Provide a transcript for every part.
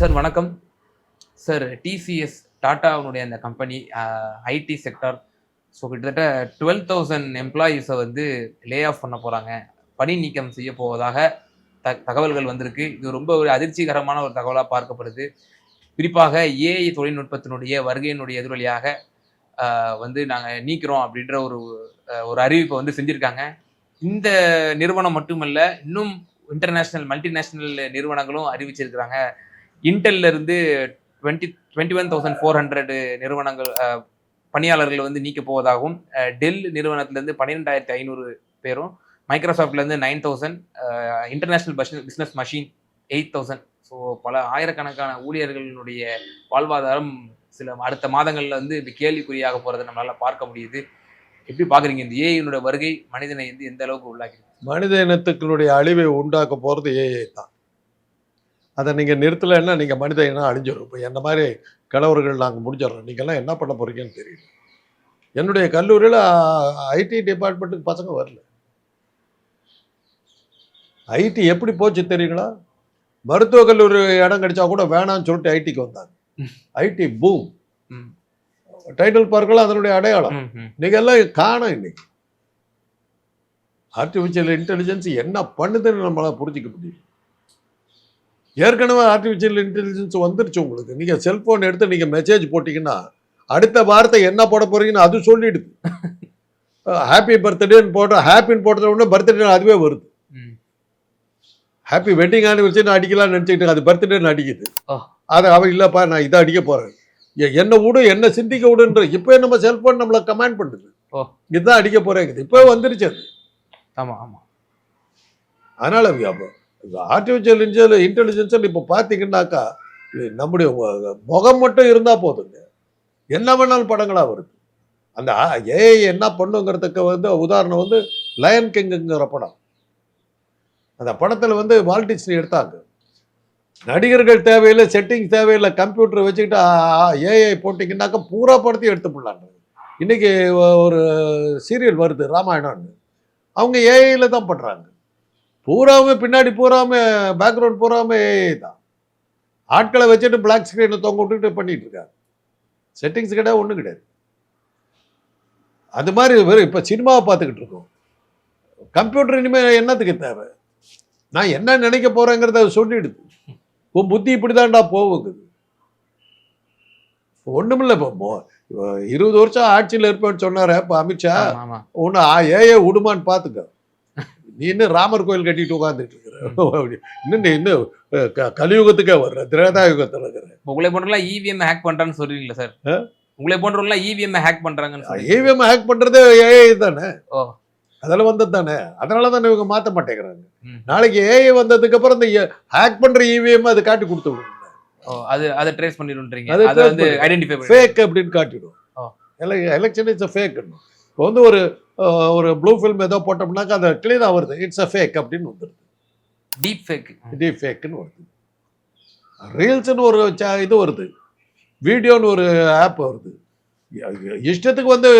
Sir வணக்கம். Sir TCS டாட்டாவுடைய அந்த கம்பெனி ஐடி செக்டார் ஸோ கிட்டத்தட்ட டுவெல் தௌசண்ட் எம்ப்ளாயீஸை வந்து லே ஆஃப் பண்ண போகிறாங்க பணி நீக்கம் செய்ய போவதாக த தகவல்கள் வந்திருக்கு. இது ரொம்ப ஒரு அதிர்ச்சிகரமான ஒரு தகவலாக பார்க்கப்படுது. குறிப்பாக ஏஐ தொழில்நுட்பத்தினுடைய வருகையினுடைய எதிரொலியாக வந்து நாங்கள் நீக்கிறோம் அப்படின்ற ஒரு ஒரு அறிவிப்பை வந்து செஞ்சுருக்காங்க. இந்த நிறுவனம் மட்டுமல்ல இன்னும் இன்டர்நேஷ்னல் மல்டிநேஷ்னல் நிறுவனங்களும் அறிவிச்சிருக்கிறாங்க. இன்டெல்ல இருந்து twenty twenty one thousand four hundred நிறுவனங்கள் பணியாளர்கள் வந்து நீக்க போவதாகவும் டெல் நிறுவனத்திலேருந்து பன்னிரெண்டாயிரத்தி ஐநூறு பேரும் மைக்ரோசாஃப்ட்லேருந்து nine thousand international bus business machine eight thousand so பல ஆயிரக்கணக்கான ஊழியர்களுடைய வாழ்வாதாரம் சில அடுத்த மாதங்களில் வந்து கேள்விக்குறியாக போகிறத நம்மளால் பார்க்க முடியுது. எப்படி பார்க்குறீங்க? இந்த ஏஐனுடைய வருகை மனிதனை வந்து எந்த அளவுக்கு உள்ளாக்கி மனித இனத்துக்களுடைய அழிவை உண்டாக்க போகிறது ஏஐ தான். அதை நீங்கள் நிறுத்தலைன்னா நீங்கள் மனித இனம் அழிஞ்சிடும் இப்போ என்ன மாதிரி கிழவர்கள் நாங்கள் முடிஞ்சிடறோம். நீங்கள்லாம் என்ன பண்ண போகிறீங்கன்னு தெரியல. என்னுடைய கல்லூரியில் ஐடி டிபார்ட்மெண்ட்டுக்கு பசங்க வரல. ஐடி எப்படி போச்சு தெரியுங்களா? மருத்துவக் கல்லூரி இடம் கிடைச்சா கூட வேணாம்னு சொல்லிட்டு ஐடிக்கு வந்தாங்க. ID boom. டைட்டில் பார்க்கலாம் அதனுடைய அடையாளம். இன்னைக்கு எல்லாம் காணும் இன்னைக்கு. ஆர்டிஃபிஷியல் இன்டெலிஜென்ஸ் என்ன பண்ணுதுன்னு நம்மளால புரிஞ்சிக்க முடியும் ஏற்கனவே ஆர்டிஃபிஷியல் இன்டெலிஜென்ஸ் வந்துருச்சு உங்களுக்கு. நீங்கள் செல்ஃபோன் எடுத்து நீங்கள் மெசேஜ் போட்டிங்கன்னா அடுத்த வார்த்தை என்ன போட போறீங்கன்னு அது சொல்லிடுது. ஹாப்பி பர்த்டேன்னு போட்ட ஹாப்பின்னு போட்டத உடனே பர்த்டே அதுவே வருது. ஹாப்பி வெட்டிங் ஆனிவர்சரி அடிக்கலாம்னு நினச்சிக்கிட்டு அது பர்த்டேன்னு அடிக்குது. அதை அவன் இல்லைப்பா நான் இதை அடிக்க போகிறேன் என்ன விடு என்ன சிந்திக்க விடுன்ற இப்போ நம்ம செல்ஃபோன் நம்மளை கமெண்ட் பண்ணுது. இதுதான் அடிக்க போகிறேங்குது இப்போ வந்துருச்சு அது. ஆமா ஆமா. அதனால் ஆர்டிஃபிஷியல் இன்டெல் இன்டெலிஜென்ஸ் இப்போ பார்த்தீங்கன்னாக்கா நம்முடைய முகம் மட்டும் இருந்தால் போதுங்க. என்ன வேணாலும் படங்களாக வருது. அந்த ஏஐ என்ன பண்ணுங்கிறதுக்கு வந்து உதாரணம் வந்து லயன் கிங்குங்கிற படம். அந்த படத்தில் வந்து வால்டிஸ்னி எடுத்தாங்க. நடிகர்கள் தேவையில்லை செட்டிங் தேவையில்லை கம்ப்யூட்டர் வச்சுக்கிட்டு ஏஐ போட்டிங்கன்னாக்கா பூரா படத்தையும் எடுத்து போடலாங்க. இன்றைக்கி ஒரு சீரியல் வருது ராமாயணம்னு. அவங்க ஏஐயில் தான் பண்ணுறாங்க பூராமே பின்னாடி பூராமே பேக்ரவுண்ட் பூராமே ஏஐ தான் ஆட்களை வச்சுட்டு பிளாக் ஸ்க்ரீனை தொங்க விட்டுட்டு பண்ணிட்டு இருக்காங்க செட்டிங்ஸ் கிடையாது ஒன்றும் கிடையாது. அது மாதிரி வெறும் இப்போ சினிமாவை பார்த்துக்கிட்டு இருக்கோம். கம்ப்யூட்டர் இனிமேல் என்னத்துக்கு தேவை? நான் என்ன நினைக்க போகிறேங்கிறத சொல்லிடுது. உன் புத்தி இப்படி தான்டா போகுங்குது ஒன்றுமில்லை இப்போ மோ- இப்போ இருபது வருஷம் ஆட்சியில் இருப்பேன்னு சொன்னார் இப்போ அமித்ஷா. ஒன்று ஏஏ விடுமான்னு பார்த்துக்க. நீ இன்னும் ராமர் கோயில் கட்டிட்டு உட்காந்துட்டு இருக்கிற? இன்னும் இன்னும் கலியுகத்துக்கே வர்ற திரேதா யுகத்தில் இருக்கிற உங்களை போன்றலாம் இவிஎம் ஹேக் பண்றான்னு சொல்றீங்களா சார்? உங்களை போன்றவங்களாம் இவிஎம் ஹேக் பண்றாங்கன்னு சொல்றீங்க. ஏவிஎம் ஹேக் பண்ணுறதே ஏஐ தானே? ஓ. அதில் வந்தது தானே? அதனால தானே இவங்க மாற்ற மாட்டேங்கிறாங்க. நாளைக்கு ஏஐ வந்ததுக்கு அப்புறம் இந்த ஹேக் பண்ணுற இவிஎம் அது காட்டி கொடுத்து விடும் ஓ அது அதை ட்ரேஸ் பண்ணிடுன்றீங்க அதை வந்து ஐடென்டிஃபை ஃபேக் அப்படின்னு காட்டிடும். எலெக்ஷன் இட்ஸ் அ ஃபேக் இப்போ வந்து ஒரு ஒரு ப்ளூ ஃபில்ம் ஏதோ போட்டோம்னாக்கா அது கிளீனாக வருது. இட்ஸ் அ ஃபேக் அப்படின்னு வந்துடுது டீப் ஃபேக் இதே ஃபேக்குன்னு வருது. ரீல்ஸ்னு ஒரு இது வருது. வீடியோன்னு ஒரு ஆப் வருது. இஷ்டத்துக்கு வந்து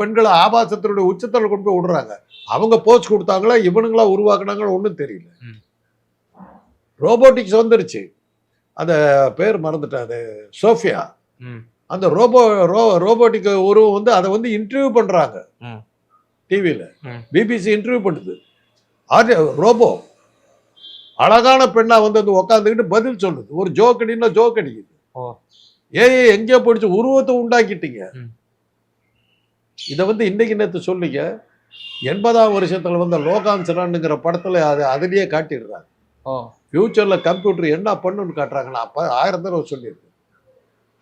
பெண்களை ஆபாசத்தினுடைய உச்சத்தில் கொண்டு போய் விடுறாங்க. அவங்க போஸ்ட் கொடுத்தாங்களா இவனுங்களா உருவாக்குனாங்களா ஒன்றும் தெரியல. ரோபோட்டிக்ஸ் வந்துருச்சு. அந்த பேர் மறந்துட்டேன். அது சோஃபியா அந்த ரோபோ ரோ ரோபோட்டிக் உருவம் வந்து அதை வந்து இன்டர்வியூ பண்ணுறாங்க. டிவியில். பிபிசி இன்டர்வியூ பண்ணுது ஆர்டி ரோபோ அழகான பெண்ணா வந்து வந்து உக்காந்துக்கிட்டு பதில் சொல்லுது ஒரு ஜோக் அடினா ஜோக் அடிக்குது. ஏய் எங்கேயோ போயிடுச்சு உருவத்தை உண்டாக்கிட்டீங்க. இதை வந்து இன்னைக்கு நேற்று சொல்லிங்க. எண்பதாம் வருஷத்துல வந்த லோகான் சிறான்னுங்கிற படத்துல அது அதுலயே காட்டிடுறாங்க ஃப்யூச்சர்ல கம்ப்யூட்டர் என்ன பண்ணுன்னு காட்டுறாங்களா அப்போ ஆயிரம் தடவை சொல்லியிருக்கு.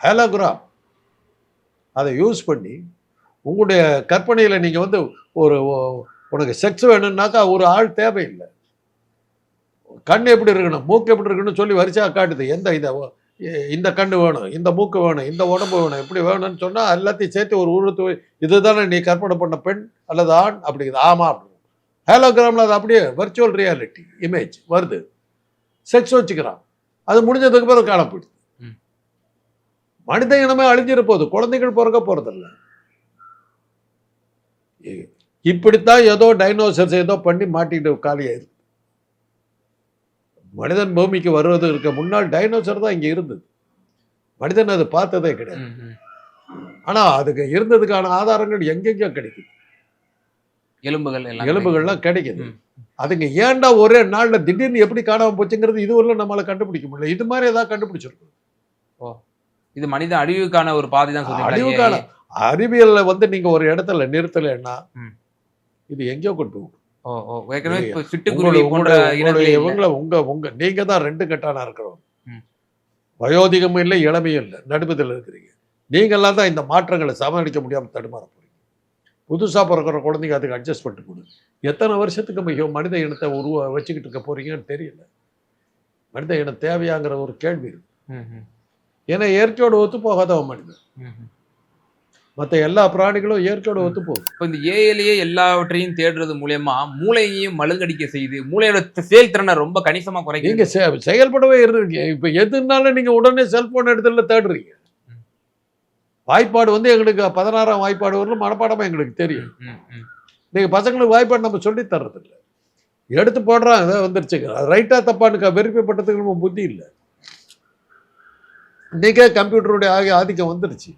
ஹேலோகிராம் அதை யூஸ் பண்ணி உங்களுடைய கற்பனையில் நீங்கள் வந்து ஒரு உனக்கு செக்ஸ் வேணும்னாக்கா ஒரு ஆள் தேவையில்லை. கண் எப்படி இருக்கணும்? மூக்கு எப்படி இருக்கணும்னு சொல்லி வரிசையாக காட்டுது. எந்த இதை இந்த கண் வேணும் இந்த மூக்கு வேணும் இந்த உடம்பு வேணும் இப்படி வேணும்னு சொன்னால் எல்லாத்தையும் சேர்த்து ஒரு உருவத்து இதுதானே நீ கற்பனை பண்ண பெண் அல்லது ஆண் அப்படிங்குது. ஆமாம் அப்படி ஹேலோகிராமில் அது அப்படியே வர்ச்சுவல் ரியாலிட்டி இமேஜ் வருது. செக்ஸ் வச்சுக்கிறான். அது முடிஞ்சதுக்கு பிறகு காணப்படுது மனித இனமே அழிஞ்சிட போகுது குழந்தைகள் பிறக்க போறதில்ல. இ- இப்படித்தான் ஏதோ டைனோசர்ஸ் ஏதோ பண்ணி மாட்டிட்டு காலியாயிருக்கு மனிதன் பூமிக்கு வருவதற்கு முன்னால் டைனோசர் தான் இங்க இருந்தது. மனிதன் அதை பார்த்ததே கிடையாது. ம், ம். ஆனா அதுக்கு இருந்ததுக்கான ஆதாரங்கள் எங்கெங்க கிடைக்குது. எலும்புகள் எல்லாம் எலும்புகள்லாம் கிடைக்குது. அதுங்க ஏன்டா ஒரே நாள்ல திடீர்னு எப்படி காணாம போச்சுங்கிறது இதுவரை நம்மளால கண்டுபிடிக்க முடியல. இது மாதிரி ஏதாவது கண்டுபிடிச்சிருக்கோம். இது மனித அழிவுக்கான ஒரு பாதை தான் அழிவுக்கான அறிவியல்ல வந்து நீங்க ஒரு இடத்துல நிறுத்தலைன்னா. இது எங்கேயோ கொண்டு. இவங்கள உங்க உங்க நீங்க தான் ரெண்டு கட்டானா இருக்கிறோம். வயோதிகமும் இல்லை இளமையும் இல்லை. நடுப்பதில் இருக்கிறீங்க. நீங்கெல்லாம் தான் இந்த மாற்றங்களை சமாளிக்க முடியாம தடுமாற போறீங்க. புதுசா பிறக்கிற குழந்தைங்க அதுக்கு அட்ஜஸ்ட் பண்ணிட்டு கொடு. எத்தனை வருஷத்துக்கு மிக மனித இனத்தை உருவ வச்சுக்கிட்டு இருக்க போறீங்கன்னு தெரியல. மனித இனம் தேவையாங்கிற ஒரு கேள்வி இருக்கு. ஏன்னா இயற்கையோட ஒத்து போகாதவன் மனிதன். மற்ற எல்லா பிராணிகளும் இயற்கையோட ஒத்து போகுது இப்ப இந்த ஏஎல்ஏ எல்லாவற்றையும் தேடுறது மூலியமா மூளையையும் மழுங்கடிக்க செய்யுது மூளையோட தி- செயல்திறனை ரொம்ப கணிசமா குறைக்குது நீங்க செ- செயல்படவே இருக்கீங்க இப்ப எதுனாலும் நீங்க உடனே செல்போன் எடுத்துல தேடுறீங்க. வாய்ப்பாடு வந்து எங்களுக்கு பதினாறாம் வாய்ப்பாடு வரலும் மனப்பாடமா எங்களுக்கு தெரியும். ம், ம். நீங்க பசங்களுக்கு வாய்ப்பாடு நம்ம சொல்லி தர்றது இல்ல எடுத்து போடுறான் இதை வந்துருச்சுங்க. அது ரைட்டா தப்பான்னு வெரிஃபை பண்றதுக்கு நம்ம புத்தி இல்லை. இன்றைக்கே கம்ப்யூட்டருடைய ஆகிய ஆதிக்கம் வந்துருச்சு.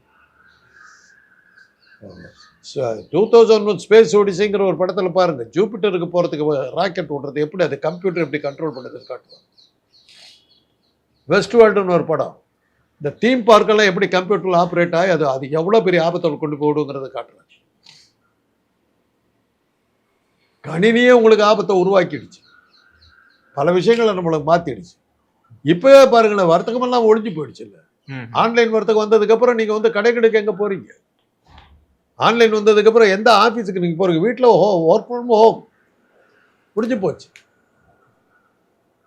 டூ தௌசண்ட் ஒன் ஸ்பேஸ் ஓடிசிங்கிற ஒரு படத்தில் பாருங்கள் ஜூபிட்டருக்கு போகிறதுக்கு ராக்கெட் விடுறது எப்படி? அது கம்ப்யூட்டர் எப்படி கண்ட்ரோல் பண்ணுறது காட்டுவாங்க. வெஸ்ட் வேர்ல்டுன்னு ஒரு படம். இந்த தீம் பார்க்கெல்லாம் எப்படி கம்ப்யூட்டரில் ஆப்ரேட் ஆகி அது அது எவ்வளோ பெரிய ஆபத்தில் கொண்டு போடுங்கிறத காட்டுறாங்க. கணினியே உங்களுக்கு ஆபத்தை உருவாக்கிடுச்சு. பல விஷயங்களை நம்மளுக்கு மாற்றிடுச்சு இப்போவே பாருங்களேன் வர்த்தகமெல்லாம் ஒழிஞ்சு போயிடுச்சு இல்லை ஆன்லைன் வர்த்தகம் வந்ததுக்கப்புறம் நீங்கள் வந்து கடை கடைக்கு எங்கே போகிறீங்க ஆன்லைன் வந்ததுக்கப்புறம் எந்த ஆஃபீஸுக்கு நீங்கள் போகிறீங்க வீட்டில் ஹோ ஒர்க் ஃப்ரம் ஹோம் முடிஞ்சு போச்சு.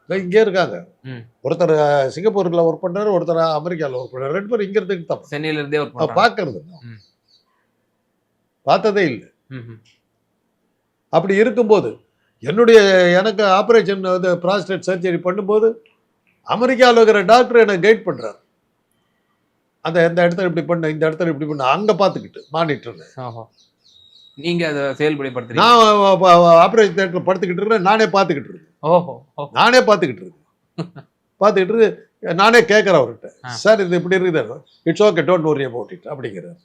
இங்கே இருக்காங்க. ஒருத்தர் சிங்கப்பூரில் ஒர்க் பண்ணுறாரு ஒருத்தர் அமெரிக்காவில் ஒர்க் பண்ணுறாரு ரெண்டு பேரும் இங்கே இருந்துட்டு தான் சென்னையில இருந்தே ஒர்க் பார்க்கறது. பார்த்ததே இல்லை. அப்படி இருக்கும்போது என்னுடைய எனக்கு ஆப்ரேஷன் வந்து ப்ராஸ்டேட் சர்ஜரி பண்ணும்போது அமெரிக்காவில் இருக்கிற டாக்டர் என்னை கைட் பண்ணுறாரு அந்த இந்த இடத்துல இப்படி பண்ண இந்த இடத்துல இப்படி பண்ண அங்கே பார்த்துக்கிட்டு மானிட்டர் ஓஹோ நீங்க அதை செயல்படுத்துறீங்க நான் ஆப்ரேஷன் தேட்டரில் படுத்துக்கிட்டு இருக்கிறேன் நானே பார்த்துக்கிட்டு இருக்கேன். ஓஹோ. நானே பார்த்துக்கிட்டு இருக்கேன். பார்த்துக்கிட்டு நானே கேட்குறேன் அவர்கிட்ட. சார் இது இப்படி இருக்குது it's okay don't worry about it அப்படிங்கிறார்.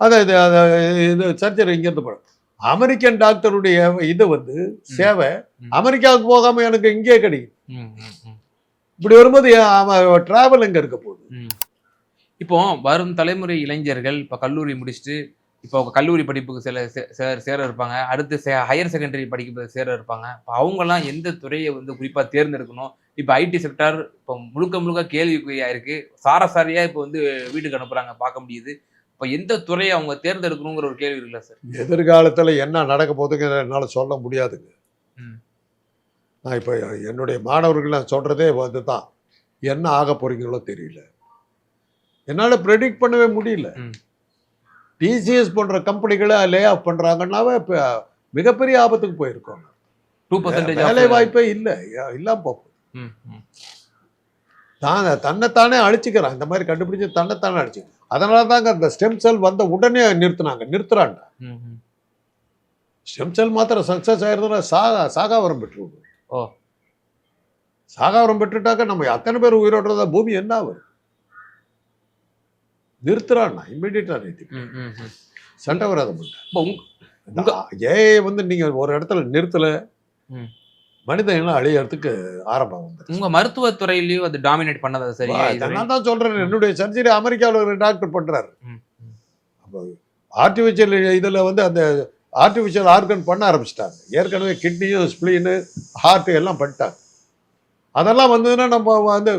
அதை இது அதை இது சர்ஜரி இங்கேருந்து படம் அமெரிக்கன் டாக்டருடைய இது வந்து சேவை. அமெரிக்காவுக்கு போகாம எனக்கு இங்கே கிடைக்கும் இப்படி வரும்போது அவன் டிராவல் எங்க இருக்க போகுது. இப்போ வரும் தலைமுறை இளைஞர்கள் இப்போ கல்லூரி முடிச்சுட்டு இப்போ கல்லூரி படிப்புக்கு சில சே- சே- சேர இருப்பாங்க. அடுத்து ஹையர் செகண்டரி படிக்க சேர இருப்பாங்க. இப்போ அவங்கெல்லாம் எந்த துறையை வந்து குறிப்பாக தேர்ந்தெடுக்கணும்? இப்போ ஐடி செக்டார் இப்போ முழுக்க முழுக்க கேள்விக்குறியா இருக்கு சாரசாரியா இப்போ வந்து வீட்டுக்கு அனுப்புறாங்க பார்க்க முடியுது. இப்போ எந்த துறையை அவங்க தேர்ந்தெடுக்கணுங்கிற ஒரு கேள்வி இருக்குல்ல சார்? எதிர்காலத்துல என்ன நடக்க போகுதுங்க என்னால சொல்ல முடியாதுங்க. ம். நான் இப்போ என்னுடைய மாணவர்கள் நான் சொல்றதே வந்து தான் என்ன ஆக போறீங்களோ தெரியல. என்னால ப்ரெடிக்ட் பண்ணவே முடியல. டிசிஎஸ் போன்ற கம்பெனிகளை லே ஆஃப் பண்றாங்கன்னாவே இப்போ மிகப்பெரிய ஆபத்துக்கு போயிருக்கோம். டூ பர்சன்டேஜ் வேலை வாய்ப்பே இல்லை. இல்லாம போகும் தான் தன்னைத்தானே அழிச்சுக்கிறான். இந்த மாதிரி கண்டுபிடிச்சு தன்னைத்தானே அழிச்சு அதனால தாங்க அந்த ஸ்டெம் செல் வந்த உடனே நிறுத்துனாங்க. நிறுத்துறாங்க. ஸ்டெம் செல் மாத்திரம் சக்ஸஸ் ஆயிருந்தா சாகா சாகாவரம் பெற்றுருவோம் ஓ. சாகாவரம் பெற்றுட்டாக்க நம்ம அத்தனை பேர் உயிரோட இருந்தா பூமி என்ன ஆகும் நிறுத்துறான்னா இம்மிடியட்டா நிறுத்தி சண்டை வராத ஏஐ வந்து நீங்க ஒரு இடத்துல நிறுத்தல ம். மனித இனம் அழியறதுக்கு ஆரம்பம் வந்துருச்சு உங்க மருத்துவத்துறையிலயும் அது டாமினேட் பண்ணதா இதுவரை? நான் தான் சொல்றேன் என்னுடைய சர்ஜரி அமெரிக்காவில் ஒரு டாக்டர் பண்றாரு. அப்போ ஆர்டிஃபிஷியல் இதுல வந்து அந்த ஆர்டிஃபிஷியல் ஆர்கன் பண்ண ஆரம்பிச்சிட்டாங்க. ஏற்கனவே கிட்னியும் ஸ்ப்ளீனு ஹார்ட் எல்லாம் பண்ணிட்டாங்க. அதெல்லாம் வந்ததுன்னா நம்ம வந்து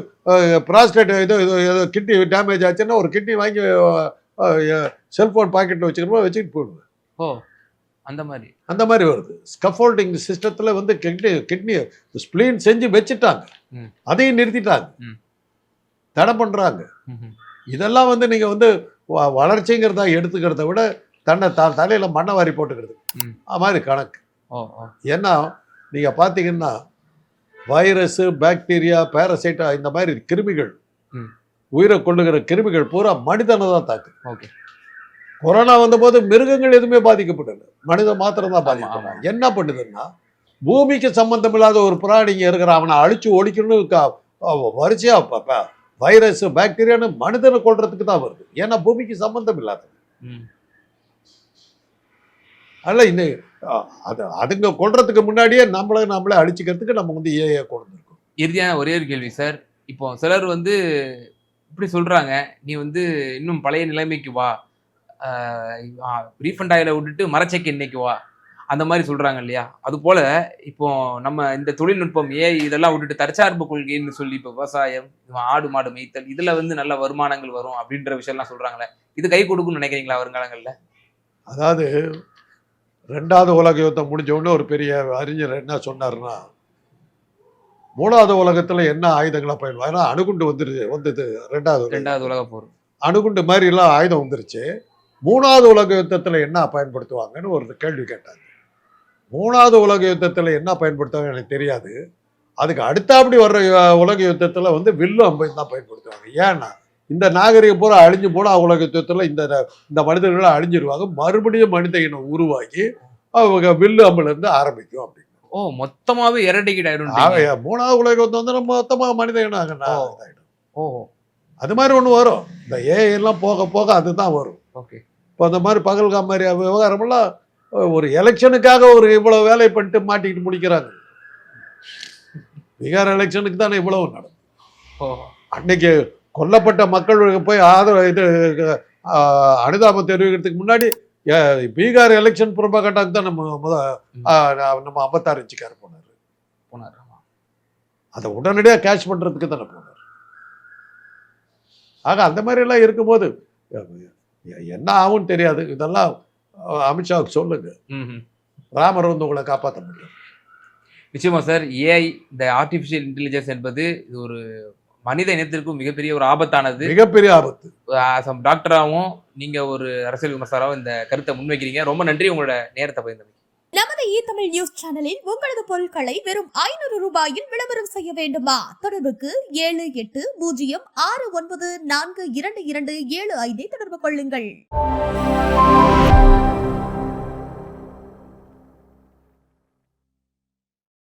ப்ராஸ்டேட் இது ஏதோ கிட்னி டேமேஜ் ஆச்சுன்னா ஒரு கிட்னி வாங்கி செல்ஃபோன் பாக்கெட்டில் வச்சுக்கிறோமோ வச்சுக்கிட்டு போயிடுவேன். ஓ அந்த மாதிரி. அந்த மாதிரி வருது. ஸ்கஃபோல்டிங் சிஸ்டத்தில் வந்து கிட்னி கிட்னி ஸ்ப்ளீன் செஞ்சு வச்சுட்டாங்க. அதையும் நிறுத்திட்டாங்க. தடை பண்ணுறாங்க. இதெல்லாம் வந்து நீங்கள் வந்து வளர்ச்சிங்கிறதா எடுத்துக்கிறத விட தன்னை தான் தலையில் மண்ணை வாரி போட்டுக்கிறது. அது மாதிரி கணக்கு. ஏன்னா நீங்கள் பார்த்தீங்கன்னா வைரஸு பாக்டீரியா பேரசைட்டா இந்த மாதிரி கிருமிகள். உயிரை கொள்ளுகிற கிருமிகள் பூரா மனிதனை தான் தாக்குது. ஓகே. கொரோனா வந்தபோது மிருகங்கள் எதுவுமே பாதிக்கப்படல. மனிதன் மாத்திரம் தான் ஆமா, பாதிக்கப்பட்டாங்க என்ன பண்ணுதுன்னா பூமிக்கு சம்பந்தம் இல்லாத ஒரு பிராணிங்க இருக்கிற அவனை அழிச்சு ஒழிக்கணும்னு க- அவ- வரிசையா ப- ப- வைரஸ் பாக்டீரியான்னு மனிதனை கொல்றதுக்கு தான் வருது. ஏன்னா பூமிக்கு சம்பந்தம் இல்லாத. அதனால இந்த அஹ், அது அதுங்க கொல்றதுக்கு முன்னாடியே நம்மளை நம்மளே அழிச்சுக்கிறதுக்கு நம்ம வந்து ஏஏ கொண்டு வந்திருக்கோம். இறுதியான ஒரே ஒரு கேள்வி சார். இப்போ சிலர் வந்து இப்படி சொல்றாங்க நீ வந்து இன்னும் பழைய நிலைமைக்கு வா. ரீஃபண்ட் ஆயில விட்டுட்டு மரச்செக்கு இன்னைக்கு வா. அந்த மாதிரி சொல்றாங்க இல்லையா? அது போல இப்போ நம்ம இந்த தொழில்நுட்பம் ஏ இதெல்லாம் விட்டுட்டு தற்சார்பு கொள்கைன்னு சொல்லி இப்போ விவசாயம் இவன் ஆடு மாடு மேய்த்தல் இதுல வந்து நல்ல வருமானங்கள் வரும் அப்படின்ற விஷயம்லாம் சொல்றாங்களே. இது கை கொடுக்கும்னு நினைக்கிறீங்களா வருங்காலங்கள்ல? அதாவது ரெண்டாவது உலக யுத்தம் முடிஞ்ச உடனே ஒரு பெரிய அறிஞர் என்ன சொன்னாருன்னா மூணாவது உலகத்துல என்ன ஆயுதங்களா பயன்படும் ஏன்னா அணுகுண்டு வந்துருச்சு வந்தது ரெண்டாவது ரெண்டாவது உலக போர். அணுகுண்டு மாதிரி எல்லாம் ஆயுதம் வந்துருச்சு. மூணாவது உலக யுத்தத்துல என்ன பயன்படுத்துவாங்கன்னு ஒரு கேள்வி கேட்டாங்க. மூணாவது உலக யுத்தத்துல என்ன பயன்படுத்துவாங்க எனக்கு தெரியாது. அதுக்கு அடுத்தாப்படி வர்ற உலக யுத்தத்துல வந்து வில்லு அம்பை தான் பயன்படுத்துவாங்க. ஏன்னா இந்த நாகரிகம் பூரா அழிஞ்சு போனா உலக யுத்தத்துல இந்த இந்த மனிதர்கள் அழிஞ்சிருவாங்க. மறுபடியும் மனித இனம் உருவாகி அவங்க வில்லு அம்புல இருந்து ஆரம்பிக்கும் அப்படின்னு. ஓ மொத்தமாவே எரடிக்கிட் ஆயிடும் மூணாவது உலக யுத்தம் வந்து நம்ம மொத்தமா மனித இனம் நா- ஓ. அது மாதிரி ஒண்ணு வரும். இந்த ஏ எல்லாம் போக போக அதுதான் வரும். ஓகே. இப்போ அந்த மாதிரி பகல்காம் மாதிரி விவகாரமெல்லாம் ஒரு எலெக்ஷனுக்காக ஒரு இவ்வளவு வேலையை பண்ணிட்டு மாட்டிக்கிட்டு முடிக்கிறாங்க. பீகார் எலெக்ஷனுக்கு தானே இவ்வளவு நடக்கும். அன்னைக்கு கொல்லப்பட்ட மக்கள் போய் ஆதரவு இது அனுதாபம் தெரிவிக்கிறதுக்கு முன்னாடி பீகார் எலெக்ஷன் புறப்பாகட்டாக்கு தான் நம்ம முத நம்ம ஐம்பத்தாறு இன்ச்சுக்கார போனார். போனார். அதை உடனடியாக கேட்ச் பண்ணுறதுக்கு தானே போனார். ஆக அந்த மாதிரி எல்லாம் இருக்கும்போது என்ன ஆகும்னு தெரியாது. இதெல்லாம் அமித்ஷாவுக்கு சொல்லுங்க. ராமர் வந்து உங்களை காப்பாற்ற முடியும். நிச்சயமா சார் ஏஐ இந்த ஆர்டிஃபிஷியல் இன்டெலிஜென்ஸ் என்பது இது ஒரு மனித இனத்திற்கும் மிகப்பெரிய ஒரு ஆபத்தானது. மிகப்பெரிய ஆபத்து. டாக்டராகவும் நீங்க ஒரு அரசியல் விமர்சகராகவும் இந்த கருத்தை முன்வைக்கிறீங்க. ரொம்ப நன்றி உங்களோட நேரத்தை பகிர்ந்தமைக்கு. நமது இ தமிழ் நியூஸ் சேனலில் உங்களது பொருட்களை வெறும் ஐநூறு ரூபாயில் விளம்பரம் செய்ய வேண்டுமா? தொடர்புக்கு ஏழு எட்டு பூஜ்ஜியம் ஆறு ஒன்பது நான்கு இரண்டு இரண்டு ஏழு ஐந்தை தொடர்பு கொள்ளுங்கள்.